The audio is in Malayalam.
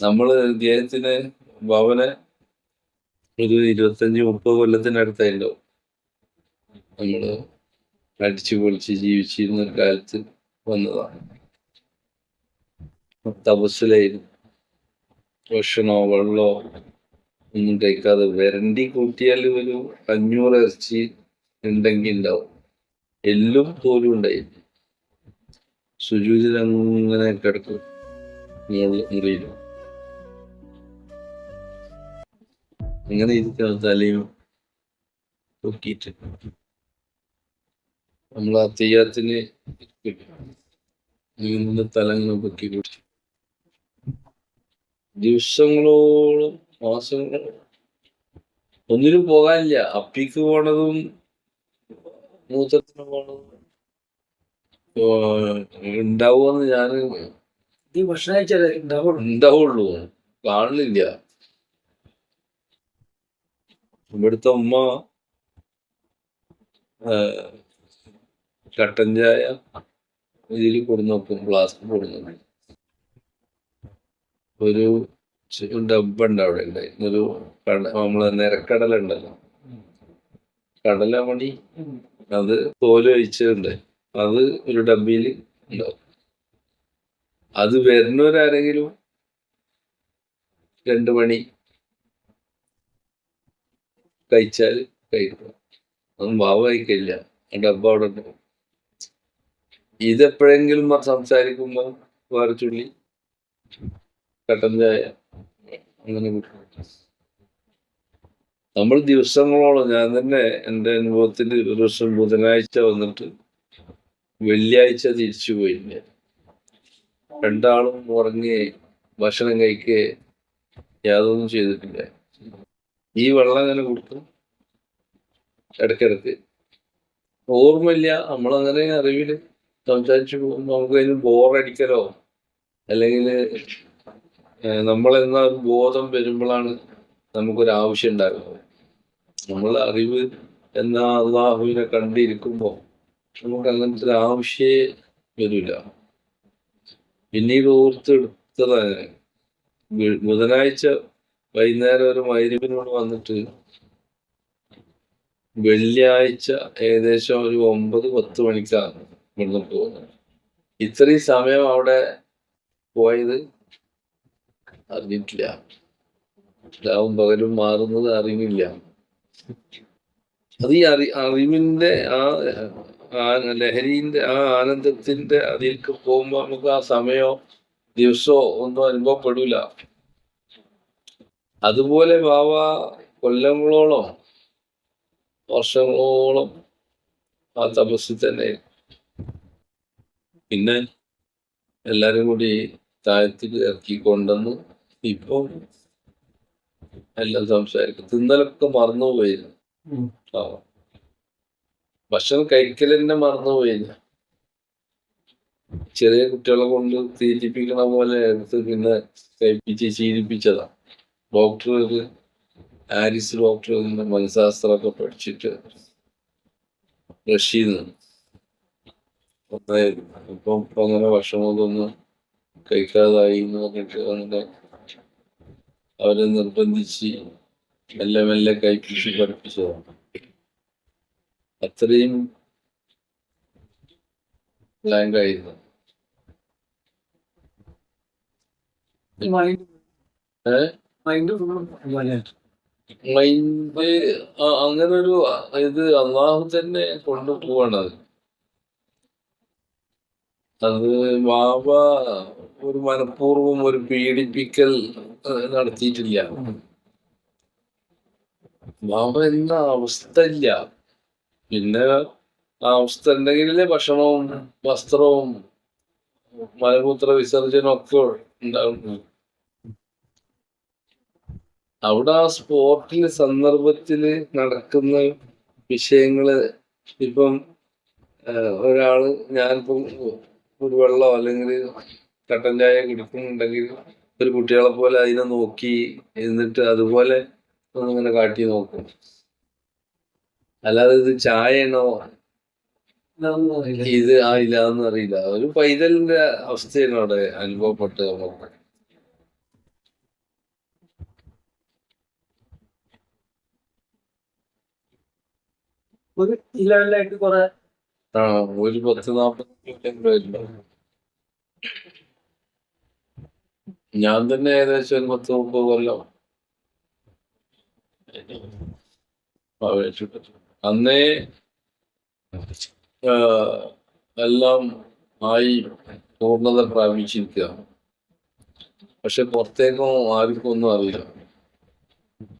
നമ്മൾ ഇദ്ദേഹത്തിന് ഭവന് ഒരു ഇരുപത്തഞ്ച് മുപ്പത് കൊല്ലത്തിനടുത്തായിട്ടുണ്ടാവും നമ്മൾ അടിച്ചു പൊളിച്ച് ജീവിച്ചിരുന്ന ഒരു കാലത്ത് വന്നതാണ്. തപസ്സിലായിരുന്നു. ഭക്ഷണോ വെള്ളമോ ഒന്നും കഴിക്കാതെ വരണ്ടി കൂട്ടിയാൽ ഒരു അഞ്ഞൂറ് ഇറച്ചി ഉണ്ടെങ്കിൽ ഉണ്ടാവും. എല്ലും തോലും ഉണ്ടായി സുജൂതിൽ അങ്ങനെ കിടക്കും. മുകളിൽ മുറിയിലും. അങ്ങനെ ഇരിക്കണം തലയും തൂക്കിയിട്ട് നമ്മൾ ആ തെയ്യത്തിന് നീന്തുന്ന തലങ്ങൾ പൊക്കി കൂട്ടി ദിവസങ്ങളോളം മാസങ്ങളോളം. ഒന്നിനും പോകാനില്ല. അപ്പിക്ക് പോണതും മൂത്രത്തിന് പോണതും ഉണ്ടാവുമെന്ന് ഞാൻ ഈ ഭക്ഷണം കഴിച്ചാലേ ഉണ്ടാവുള്ളൂ? ഉണ്ടാവുള്ളൂ. കാണില്ല ഇവിടുത്തെ ഉമ്മ കട്ടൻ ചായ ഇതിൽ കൊടുന്ന് നോക്കും ഫ്ലാസ്ക് കൊടുന്ന് ഒരു ഡബ്ബുണ്ട് അവിടെ ഉണ്ടായിരുന്നു ഒരു കട നമ്മളെ നിരക്കടല ഉണ്ടല്ലോ. കടലമണി അത് തോൽ ഒഴിച്ചിട്ടുണ്ട്. അത് ഒരു ഡബ്ബിയിൽ ഉണ്ടാവും. അത് വരുന്നവരാരെങ്കിലും രണ്ടു മണി കഴിച്ചാൽ കഴിക്കും. ഒന്നും വാവായിക്കില്ല. ഡബ്ബ അവിടെ ഇതെപ്പോഴെങ്കിലും സംസാരിക്കുമ്പോൾ സംസാരിക്കുമ്പോ വേറെ ചുള്ളി കട്ടൻ ചായ അങ്ങനെ നമ്മൾ ദിവസങ്ങളോളം ഞാൻ തന്നെ എന്റെ അനുഭവത്തിൽ ഒരു ദിവസം ബുധനാഴ്ച വന്നിട്ട് വെള്ളിയാഴ്ച തിരിച്ചു പോയില്ല. രണ്ടാളും ഉറങ്ങി ഭക്ഷണം കഴിക്കുക യാതൊന്നും ചെയ്തിട്ടില്ല. ഈ വെള്ളം ഇങ്ങനെ കൊടുക്കും ഇടയ്ക്കിടയ്ക്ക് ഓർമ്മയില്ല. നമ്മളങ്ങനെ അറിവിൽ സംസാരിച്ചു പോകുമ്പോൾ നമുക്ക് അതിന് ബോറടിക്കലോ അല്ലെങ്കിൽ നമ്മളെന്ന ഒരു ബോധം വരുമ്പോഴാണ് നമുക്കൊരു ആവശ്യം ഉണ്ടാകുന്നത് നമ്മളെ അറിവ് എന്ന അള്ളാഹുവിനെ കണ്ടിരിക്കുമ്പോൾ നമുക്ക് അങ്ങനത്തെ ഒരു ആവശ്യമേ വരില്ല പിന്നീട് ഓർത്തെടുത്തതാണ്. ബുധനാഴ്ച വൈകുന്നേരം ഒരു മൈരുവിനോട് വന്നിട്ട് വെള്ളിയാഴ്ച ഏകദേശം ഒരു ഒമ്പത് പത്ത് മണിക്കാണ് ഇവിടുന്ന് പോകുന്നത്. ഇത്രയും സമയം അവിടെ പോയത് അറിഞ്ഞിട്ടില്ല. രാവും പകലും മാറുന്നത് അറിഞ്ഞില്ല അത് ഈ അറി അറിവിന്റെ ആ ലഹരിന്റെ ആ ആനന്ദത്തിന്റെ അതിലേക്ക് പോകുമ്പോ നമുക്ക് ആ സമയമോ ദിവസോ ഒന്നും അനുഭവപ്പെടില്ല അതുപോലെ ബാബ കൊല്ലങ്ങളോളം വർഷങ്ങളോളം ആ തപസ്സിൽ തന്നെ. പിന്നെ എല്ലാരും കൂടി താഴത്തിൽ ഇറക്കി കൊണ്ടുവന്നു ഇപ്പൊ എല്ലാം സംസാരിക്കും. തിന്നലൊക്കെ മറന്നുപോയിരുന്നു ആ. ഭക്ഷണം കഴിക്കൽ തന്നെ മറന്നുപോയില്ല ചെറിയ കുട്ടികളെ കൊണ്ട് തീറ്റിപ്പിക്കണ പോലെ എടുത്ത് പിന്നെ കഴിപ്പിച്ച് ശീലിപ്പിച്ചതാ. ഡോക്ടർ ഒരു ആരിസ് ഡോക്ടർ നിന്ന് മനഃശാസ്ത്രമൊക്കെ പഠിച്ചിട്ട് റഷ്യയിൽ നിന്ന് ഒന്നായിരുന്നു ഇപ്പം ഇപ്പൊ അങ്ങനെ ഭക്ഷണമൊന്നും കഴിക്കാതായി എന്ന് പറഞ്ഞിട്ട് അങ്ങനെ അവരെ നിർബന്ധിച്ച് മെല്ലെ മെല്ലെ കൈകൃഷി പഠിപ്പിച്ചതാണ്. അത്രയും ബ്ലാങ്ക് ആയിരുന്നു. മൈൻഡ് അങ്ങനെ ഒരു ഇത് അള്ളാഹു തന്നെ കൊണ്ടുപോവാണ് അത്. ബാബ ഒരു മനഃപൂർവം ഒരു പീഡിപ്പിക്കൽ നടത്തിയിട്ടില്ല. ബാബ എന്ന അവസ്ഥ ഇല്ല. പിന്നെ ആ അവസ്ഥ ഉണ്ടെങ്കിലേ ഭക്ഷണവും വസ്ത്രവും മലമൂത്ര വിസർജനവും ഒക്കെ ഉണ്ടാവും അവിടെ ആ സ്പോർട്ടിൽ സന്ദർഭത്തിൽ നടക്കുന്ന വിഷയങ്ങൾ ഇപ്പം ഒരാൾ ഒരാൾ ഞാനിപ്പം ഒരു വെള്ളം അല്ലെങ്കിൽ കട്ടൻ ചായ കുടിക്കുന്നുണ്ടെങ്കിൽ ഒരു കുട്ടികളെ പോലെ അതിനെ നോക്കി എന്നിട്ട് അതുപോലെ ഒന്നിങ്ങനെ കാട്ടി നോക്കും. അല്ലാതെ ഇത് ചായയാണോ? ഇത് ആ ഇല്ലാന്ന് അറിയില്ല. ഒരു പൈതലിന്റെ അവസ്ഥയാണ് അവിടെ അനുഭവപ്പെട്ടത് നമുക്ക് ഒരു ലെവലിലായിട്ട് കുറെ ഒരു പത്ത് നാൽപ്പത്തി ഞാൻ തന്നെ ഏകദേശം ഒരു പത്ത് മുപ്പത് കൊല്ലം. അന്നേ എല്ലാം ആയി പൂർണത പ്രാപിച്ചിരിക്കുക പക്ഷെ പുറത്തേക്കും ആർക്കും ഒന്നും അറിയില്ല.